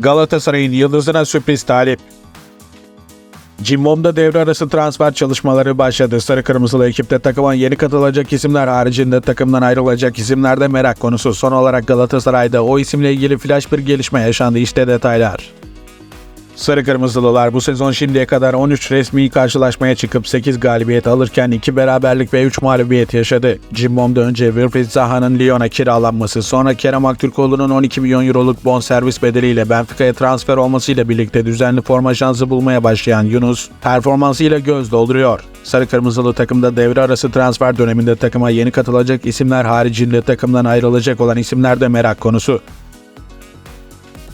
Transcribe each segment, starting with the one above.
Galatasaray'ın yıldızına sürpriz talip. Cimbom'da devre arası transfer çalışmaları başladı. Sarı Kırmızılı ekipte takıma yeni katılacak isimler haricinde takımdan ayrılacak isimler de merak konusu. Son olarak Galatasaray'da o isimle ilgili flash bir gelişme yaşandı. İşte detaylar. Sarı Kırmızılılar bu sezon şimdiye kadar 13 resmi karşılaşmaya çıkıp 8 galibiyet alırken 2 beraberlik ve 3 mağlubiyet yaşadı. Cimbom'da önce Wilfried Zaha'nın Lyon'a kiralanması, sonra Kerem Aktürkoğlu'nun 12 milyon euroluk bonservis bedeliyle Benfica'ya transfer olmasıyla birlikte düzenli forma şansı bulmaya başlayan Yunus, performansıyla göz dolduruyor. Sarı Kırmızılı takımda devre arası transfer döneminde takıma yeni katılacak isimler haricinde takımdan ayrılacak olan isimler de merak konusu.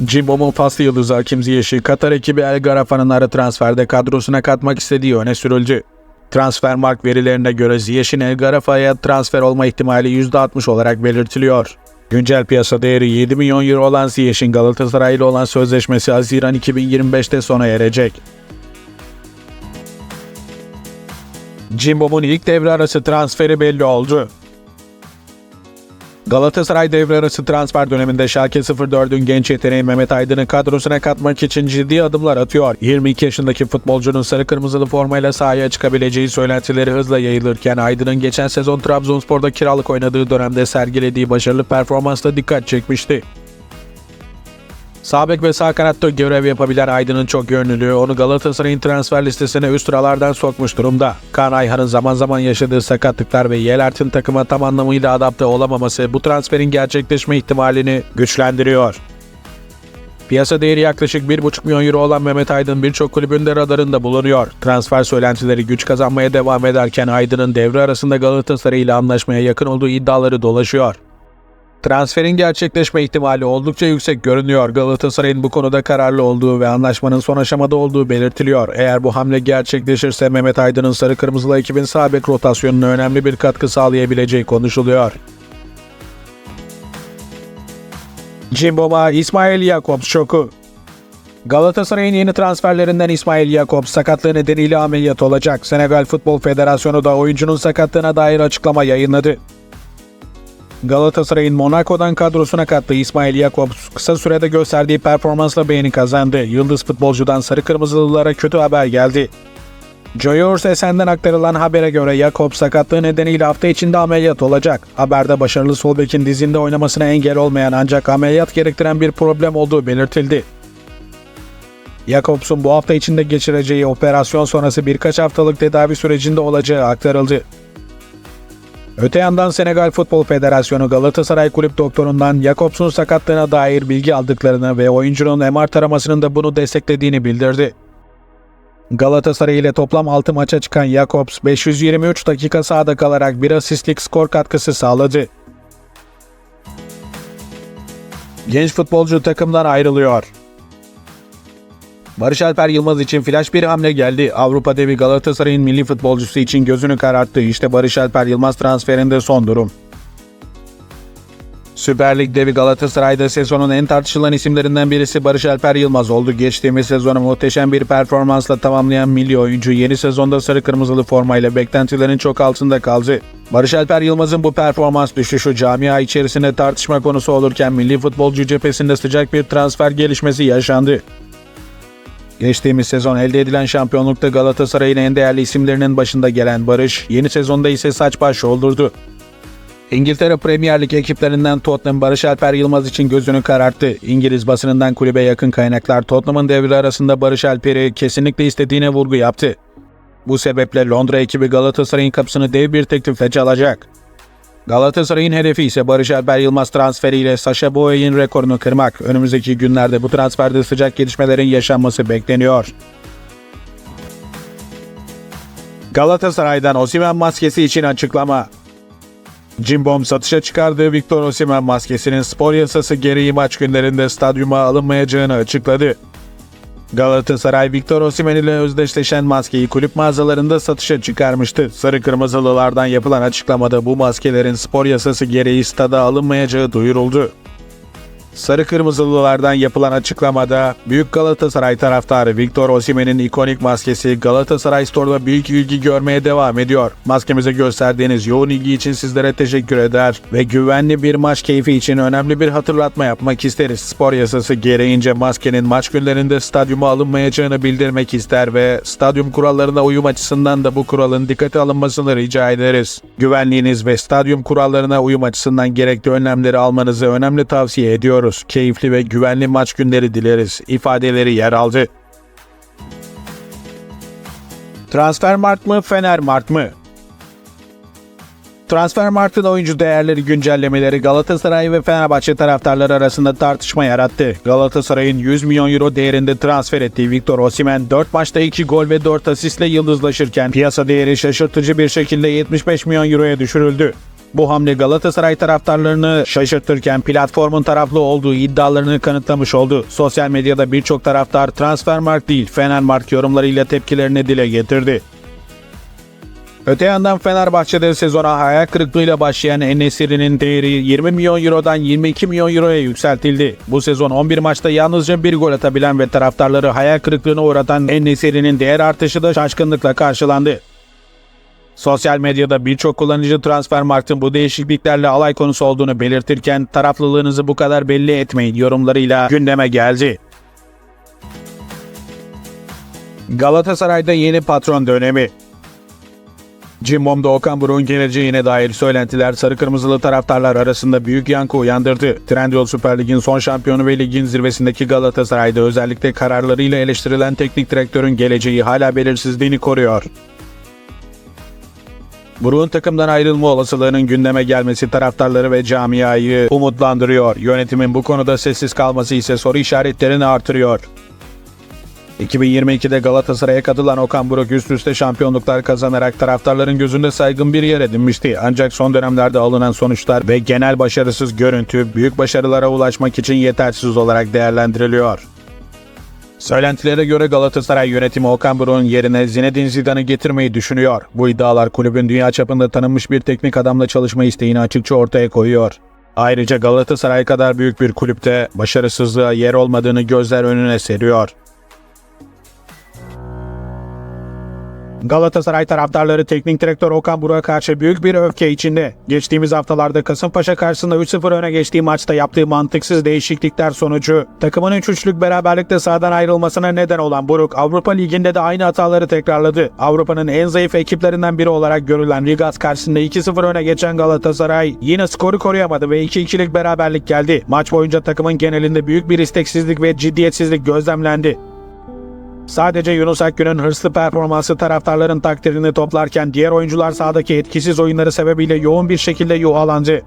Cimbom'un faslı yıldızı Hakim Ziyech'i Katar ekibi El Garafa'nın ara transferde kadrosuna katmak istediği öne sürüldü. Transfermarkt verilerine göre Ziyech'in El Garafa'ya transfer olma ihtimali %60 olarak belirtiliyor. Güncel piyasa değeri 7 milyon euro olan Ziyech'in Galatasaray ile olan sözleşmesi Haziran 2025'te sona erecek. Cimbom'un ilk devre arası transferi belli oldu. Galatasaray devre arası transfer döneminde Schalke 04'ün genç yeteneği Mehmet Aydın'ı kadrosuna katmak için ciddi adımlar atıyor. 22 yaşındaki futbolcunun sarı kırmızılı formayla sahaya çıkabileceği söylentileri hızla yayılırken Aydın'ın geçen sezon Trabzonspor'da kiralık oynadığı dönemde sergilediği başarılı performansla dikkat çekmişti. Sağ ve sağ kanatta görev yapabilen Aydın'ın çok yönlülüğü onu Galatasaray'ın transfer listesine üst sıralardan sokmuş durumda. Kaan Ayhan'ın zaman zaman yaşadığı sakatlıklar ve Yelert'in takıma tam anlamıyla adapte olamaması bu transferin gerçekleşme ihtimalini güçlendiriyor. Piyasa değeri yaklaşık 1,5 milyon euro olan Mehmet Aydın birçok kulübün de radarında bulunuyor. Transfer söylentileri güç kazanmaya devam ederken Aydın'ın devre arasında Galatasaray ile anlaşmaya yakın olduğu iddiaları dolaşıyor. Transferin gerçekleşme ihtimali oldukça yüksek görünüyor. Galatasaray'ın bu konuda kararlı olduğu ve anlaşmanın son aşamada olduğu belirtiliyor. Eğer bu hamle gerçekleşirse Mehmet Aydın'ın sarı kırmızılı ekibin sağ bek rotasyonuna önemli bir katkı sağlayabileceği konuşuluyor. Cimbom'a İsmail Jakobs şoku. Galatasaray'ın yeni transferlerinden İsmail Jakobs sakatlığı nedeniyle ameliyat olacak. Senegal Futbol Federasyonu da oyuncunun sakatlığına dair açıklama yayınladı. Galatasaray'ın Monaco'dan kadrosuna kattığı İsmail Jakobs kısa sürede gösterdiği performansla beğeni kazandı. Yıldız futbolcudan sarı kırmızılılara kötü haber geldi. Joyors Esen'den aktarılan habere göre Jakobs sakatlığı nedeniyle hafta içinde ameliyat olacak. Haberde başarılı sol bekin dizinde oynamasına engel olmayan ancak ameliyat gerektiren bir problem olduğu belirtildi. Jakobs'un bu hafta içinde geçireceği operasyon sonrası birkaç haftalık tedavi sürecinde olacağı aktarıldı. Öte yandan Senegal Futbol Federasyonu Galatasaray Kulüp Doktoru'ndan Jakobs'un sakatlığına dair bilgi aldıklarını ve oyuncunun MR taramasının da bunu desteklediğini bildirdi. Galatasaray ile toplam 6 maça çıkan Jakobs 523 dakika sahada kalarak bir asistlik skor katkısı sağladı. Genç futbolcu takımdan ayrılıyor. Barış Alper Yılmaz için flash bir hamle geldi. Avrupa devi Galatasaray'ın milli futbolcusu için gözünü kararttı. İşte Barış Alper Yılmaz transferinde son durum. Süper Lig devi Galatasaray'da sezonun en tartışılan isimlerinden birisi Barış Alper Yılmaz oldu. Geçtiğimiz sezonu muhteşem bir performansla tamamlayan milli oyuncu yeni sezonda sarı kırmızılı formayla beklentilerin çok altında kaldı. Barış Alper Yılmaz'ın bu performans düşüşü camia içerisinde tartışma konusu olurken milli futbolcu cephesinde sıcak bir transfer gelişmesi yaşandı. Geçtiğimiz sezon elde edilen şampiyonlukta Galatasaray'ın en değerli isimlerinin başında gelen Barış, yeni sezonda ise saç baş yoldurdu. İngiltere Premier Lig ekiplerinden Tottenham Barış Alper Yılmaz için gözünü kararttı. İngiliz basınından kulübe yakın kaynaklar Tottenham'ın devre arasında Barış Alper'i kesinlikle istediğine vurgu yaptı. Bu sebeple Londra ekibi Galatasaray'ın kapısını dev bir teklifle çalacak. Galatasaray'ın hedefi ise Barış Alper Yılmaz transferiyle Sasha Boye'nin rekorunu kırmak. Önümüzdeki günlerde bu transferde sıcak gelişmelerin yaşanması bekleniyor. Galatasaray'dan Osimhen maskesi için açıklama. Cimbom satışa çıkardığı Victor Osimhen maskesinin spor yasası gereği maç günlerinde stadyuma alınmayacağını açıkladı. Galatasaray Victor Osimhen ile özdeşleşen maskeyi kulüp mağazalarında satışa çıkarmıştı. Sarı Kırmızılılardan yapılan açıklamada bu maskelerin spor yasası gereği stada alınmayacağı duyuruldu. Sarı Kırmızılılardan yapılan açıklamada Büyük Galatasaray taraftarı Victor Osimhen'in ikonik maskesi Galatasaray Store'da büyük ilgi görmeye devam ediyor. Maskemize gösterdiğiniz yoğun ilgi için sizlere teşekkür eder ve güvenli bir maç keyfi için önemli bir hatırlatma yapmak isteriz. Spor yasası gereğince maskenin maç günlerinde stadyuma alınmayacağını bildirmek ister ve stadyum kurallarına uyum açısından da bu kuralın dikkate alınmasını rica ederiz. Güvenliğiniz ve stadyum kurallarına uyum açısından gerekli önlemleri almanızı önemli tavsiye ediyoruz. Keyifli ve güvenli maç günleri dileriz. ifadeleri yer aldı. Transfermarkt mı, Fenermarkt mı? Transfermarkt'ın oyuncu değerleri güncellemeleri Galatasaray ve Fenerbahçe taraftarları arasında tartışma yarattı. Galatasaray'ın 100 milyon euro değerinde transfer ettiği Victor Osimhen 4 maçta 2 gol ve 4 asistle yıldızlaşırken piyasa değeri şaşırtıcı bir şekilde 75 milyon euroya düşürüldü. Bu hamle Galatasaray taraftarlarını şaşırtırken platformun taraflı olduğu iddialarını kanıtlamış oldu. Sosyal medyada birçok taraftar Transfermarkt değil Fenermarkt yorumlarıyla tepkilerini dile getirdi. Öte yandan Fenerbahçe'de sezona hayal kırıklığıyla başlayan Enesiri'nin değeri 20 milyon eurodan 22 milyon euroya yükseltildi. Bu sezon 11 maçta yalnızca bir gol atabilen ve taraftarları hayal kırıklığına uğratan Enesiri'nin değer artışı da şaşkınlıkla karşılandı. Sosyal medyada birçok kullanıcı Transfermarkt'ın bu değişikliklerle alay konusu olduğunu belirtirken taraflılığınızı bu kadar belli etmeyin yorumlarıyla gündeme geldi. Galatasaray'da yeni patron dönemi Cimbom'da Okan Buruk'un geleceğine dair söylentiler sarı kırmızılı taraftarlar arasında büyük yankı uyandırdı. Trendyol Süper Lig'in son şampiyonu ve ligin zirvesindeki Galatasaray'da özellikle kararlarıyla eleştirilen teknik direktörün geleceği hala belirsizliğini koruyor. Buruk'un takımdan ayrılma olasılığının gündeme gelmesi taraftarları ve camiayı umutlandırıyor. Yönetimin bu konuda sessiz kalması ise soru işaretlerini artırıyor. 2022'de Galatasaray'a katılan Okan Buruk üst üste şampiyonluklar kazanarak taraftarların gözünde saygın bir yer edinmişti. Ancak son dönemlerde alınan sonuçlar ve genel başarısız görüntü büyük başarılara ulaşmak için yetersiz olarak değerlendiriliyor. Söylentilere göre Galatasaray yönetimi Okan Buruk'un yerine Zinedine Zidane'ı getirmeyi düşünüyor. Bu iddialar kulübün dünya çapında tanınmış bir teknik adamla çalışma isteğini açıkça ortaya koyuyor. Ayrıca Galatasaray kadar büyük bir kulüpte başarısızlığa yer olmadığını gözler önüne seriyor. Galatasaray taraftarları teknik direktör Okan Buruk'a karşı büyük bir öfke içinde. Geçtiğimiz haftalarda Kasımpaşa karşısında 3-0 öne geçtiği maçta yaptığı mantıksız değişiklikler sonucu takımın 3-3'lük beraberlikte sahadan ayrılmasına neden olan Buruk Avrupa Ligi'nde de aynı hataları tekrarladı. Avrupa'nın en zayıf ekiplerinden biri olarak görülen Rigas karşısında 2-0 öne geçen Galatasaray yine skoru koruyamadı ve 2-2'lik beraberlik geldi. Maç boyunca takımın genelinde büyük bir isteksizlik ve ciddiyetsizlik gözlemlendi. Sadece Yunus Akgün'ün hırslı performansı taraftarların takdirini toplarken diğer oyuncular sahadaki etkisiz oyunları sebebiyle yoğun bir şekilde yuhalandı.